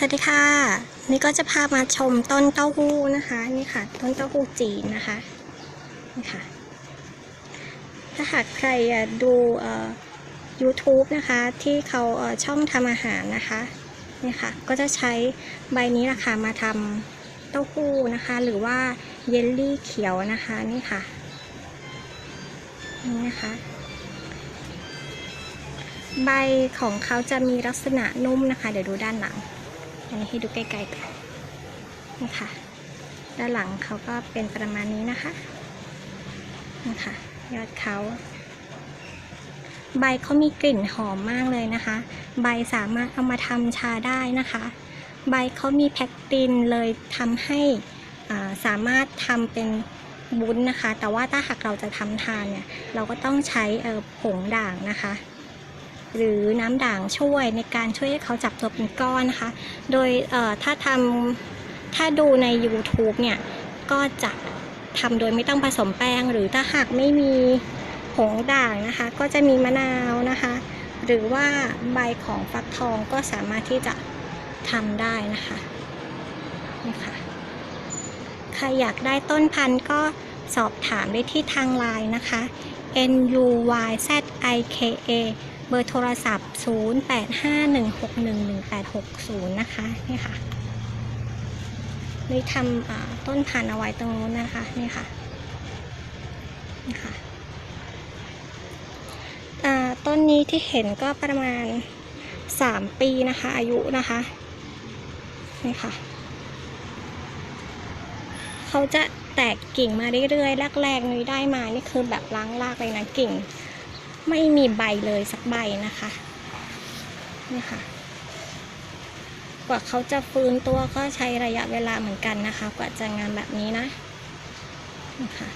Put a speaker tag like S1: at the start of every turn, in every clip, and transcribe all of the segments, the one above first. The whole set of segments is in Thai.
S1: สวัสดีค่ะ นี่ก็จะพามาชมต้นเต้าหู้นะคะ นี่ค่ะ ต้นเต้าหู้จีนนะคะนี่ค่ะ ถ้าหากใครดูเอ่อ YouTube นะคะ ที่เขาเอ่อช่องทำอาหารนะคะนี่ค่ะ ก็จะใช้ใบนี้นะคะมาทำเต้าหู้นะคะ หรือว่าเยลลี่เขียวนะคะนี่ค่ะนี่นะคะใบของเขาจะมีลักษณะนุ่มนะคะ เดี๋ยวดูด้านหลัง อันนี้ให้ดูใกล้ๆกันนี่ค่ะ ด้านหลังเขาก็เป็นประมาณนี้นะคะนี่ค่ะ ยอดเขา ใบเขามีกลิ่นหอมมากเลยนะคะ ใบสามารถเอามาทำชาได้นะคะ ใบเขามีแพคตินเลยทำให้อ่าสามารถทำเป็นบุ้นนะคะ แต่ว่าถ้าหากเราจะทำทานเนี่ย เราก็ต้องใช้เออผงด่างนะคะ หรือน้ำด่างช่วยในการช่วยให้เขาจับตัวเป็นก้อนนะคะ โดยถ้าทำถ้าดูใน YouTube เนี่ยก็จะทำโดยไม่ต้องผสมแป้ง หรือถ้าหากไม่มีผงด่างนะคะ ก็จะมีมะนาวนะคะ หรือว่าใบของฟักทองก็สามารถที่จะทำได้นะคะนี่ค่ะใครอยากได้ต้นพันธุ์ก็สอบถามได้ที่ทางไลน์นะคะ n u y z i k a เบอร์โทรศัพท์ 0851611860 นะคะนี่ค่ะนี่ทำต้นพันธุ์เอาไว้ตรงนู้นนะคะนี่ค่ะนี่ค่ะต้นนี้ที่เห็นก็ประมาณ 3 ปีนะคะ อายุนะคะนี่ค่ะเขาจะแตกกิ่งมาเรื่อยๆแรกๆนุ้ยได้มานี่คือแบบล้างรากเลยนะกิ่ง ไม่มีใบเลยสักใบนะคะนี่ค่ะ กว่าเขาจะฟื้นตัวก็ใช้ระยะเวลาเหมือนกันนะคะ กว่าจะงามแบบนี้นะนี่ค่ะ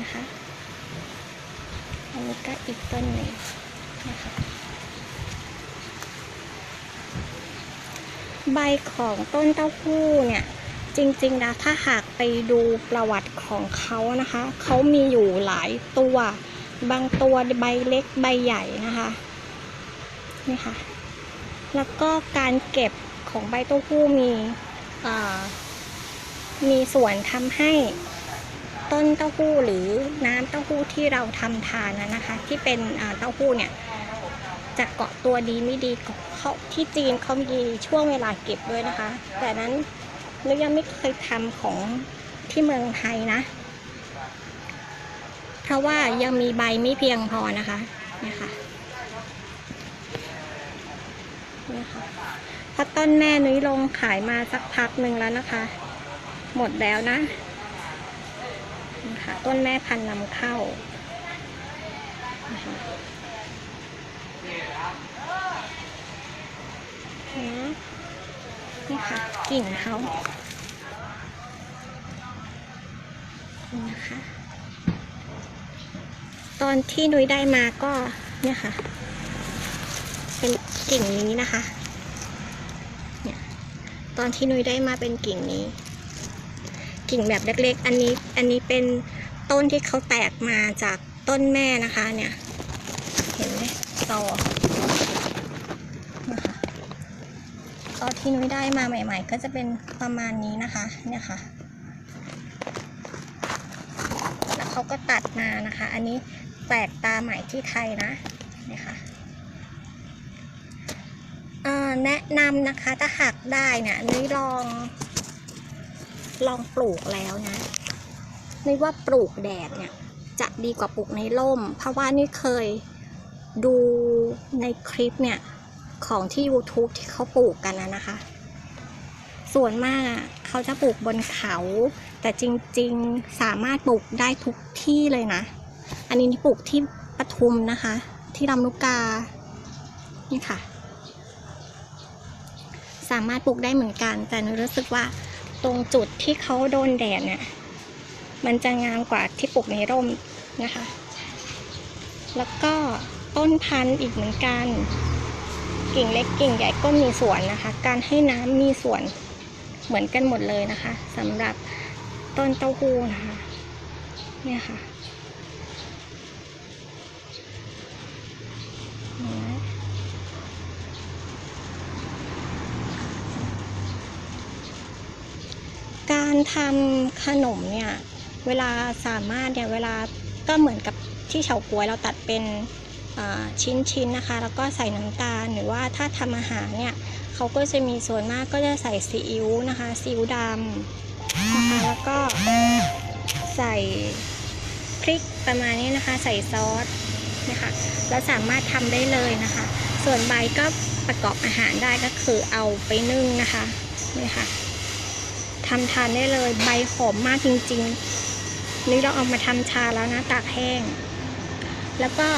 S1: นะคะอันนี้ก็อีกต้นหนึ่งนะคะใบของต้นเต้าหู้เนี่ย จริงๆแล้วถ้าหากไปดูประวัติของเขานะคะ เขามีอยู่หลายตัว บางตัวใบเล็กใบใหญ่นะคะนี่ค่ะ แล้วก็การเก็บของใบเต้าหู้มีมีส่วนทำให้ต้นเต้าหู้หรือน้ำเต้าหู้ที่เราทำทานนะนะคะ ที่เป็นเต้าหู้เนี่ยจะเกาะตัวดีไม่ดีเขาที่จีนเขามีช่วงเวลาเก็บด้วยนะคะ แต่นั้น นึกยังไม่เคยทำของที่เมืองไทยนะ เพราะว่ายังมีใบไม่เพียงพอนะคะเนี่ยค่ะเนี่ยค่ะเพราะต้นแม่นุ้ยลงขายมาสักพักหนึ่งแล้วนะคะ หมดแล้วนะนะคะต้นแม่พันนำเข้านะคะนะ นี่ค่ะกิ่งเขานี่นะคะ ตอนที่นุ้ยได้มาก็เนี่ยค่ะ เป็นกิ่งนี้นะคะ เนี่ย ตอนที่นุ้ยได้มาเป็นกิ่งนี้ กิ่งแบบเล็กๆ อันนี้ อันนี้เป็นต้นที่เขาแตกมาจากต้นแม่นะคะ เนี่ย เห็นไหมต่อนะคะ ตอนที่นุ้ยได้มาใหม่ ๆ ก็จะเป็นประมาณนี้นะคะ เนี่ยค่ะ แล้วเขาก็ตัดมานะคะ อันนี้แปลกตาใหม่ที่ไทยนะ เนี่ยค่ะแนะนำนะคะถ้าหากได้เนี่ยนุ้ยลอง ลองปลูกแล้วนะนุ้ยว่าปลูกแดดเนี่ยจะดีกว่าปลูกในร่ม เพราะว่านี่เคยดูในคลิปเนี่ย ของที่ YouTube ที่เขาปลูกกันนะนะคะ ส่วนมากอะเขาจะปลูกบนเขา แต่จริงๆสามารถปลูกได้ทุกที่เลยนะ อันนี้นี่ปลูกที่ปทุมนะคะ ที่ลำลูกกา นี่ค่ะ สามารถปลูกได้เหมือนกัน แต่หนูรู้สึกว่าตรงจุดที่เขาโดนแดดเนี่ย มันจะงามกว่าที่ปลูกในร่มนะคะ แล้วก็ต้นพันธุ์อีกเหมือนกัน กิ่งเล็กกิ่งใหญ่ก็มีส่วนนะคะ การให้น้ำมีส่วนเหมือนกันหมดเลยนะคะสำหรับต้นเต้าหู้นะคะเนี่ยค่ะการทำขนมเนี่ย เวลาสามารถเนี่ย เวลาก็เหมือนกับที่เฉาก๊วยเราตัดเป็น ชิ้นๆนะคะ แล้วก็ใส่น้ำตาลหรือว่าถ้าทำอาหารเนี่ยเขาก็จะมีส่วนมากก็จะใส่ซีอิ๊วนะคะซีอิ๊วดำนะคะแล้วก็ใส่พริกประมาณนี้นะคะ ใส่ซอสนะคะแล้วสามารถทำได้เลยนะคะ ส่วนใบก็ประกอบอาหารได้ก็คือเอาไปนึ่งนะคะนี่ค่ะทำทานได้เลยใบหอมมากจริง ๆ นี่เราเอามาทำชาแล้วนะตากแห้ง แล้วก็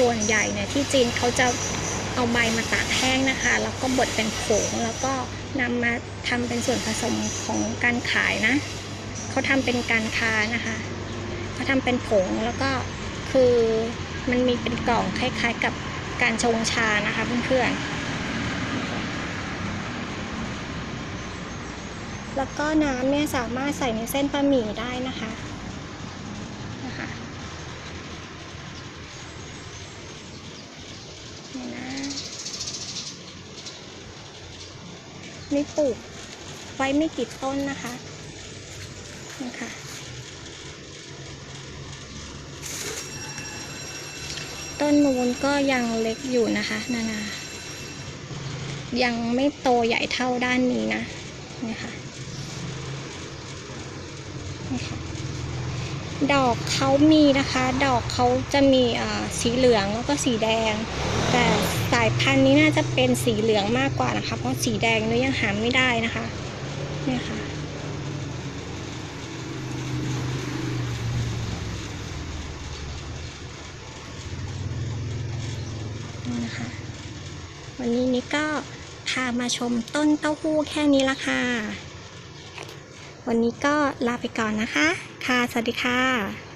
S1: ส่วนใหญ่เนี่ยที่จีนเขาจะเอาใบมาตากแห้งนะคะ แล้วก็บดเป็นผงแล้วก็นำมาทำเป็นส่วนผสมของการขายนะ เขาทำเป็นการค้านะคะเขาทำเป็นผงแล้วก็คือมันมีเป็นกล่องคล้ายๆกับการชงชานะคะเพื่อนๆ แล้วก็น้ำเนี่ยสามารถใส่ในเส้นบะหมี่ได้นะคะนะคะนี่นะ นี่ปลูกไว้ไม่กี่ต้นนะคะนี่ค่ะต้นมูนก็ยังเล็กอยู่นะคะ นานา ยังไม่โตใหญ่เท่าด้านนี้นะนี่ค่ะ ดอกเขามีนะคะ ดอกเขาจะมีอ่าสีเหลืองแล้วก็สีแดง แต่สายพันธุ์นี้น่าจะเป็นสีเหลืองมากกว่านะคะ เพราะสีแดงนื้อยังหาไม่ได้นะคะเนี่ยค่ะนี่นะคะวันนี้นี่ก็พามาชมต้นเต้าหู้แค่นี้ละค่ะ วันนี้ก็ลาไปก่อนนะคะ ค่ะ สวัสดีค่ะ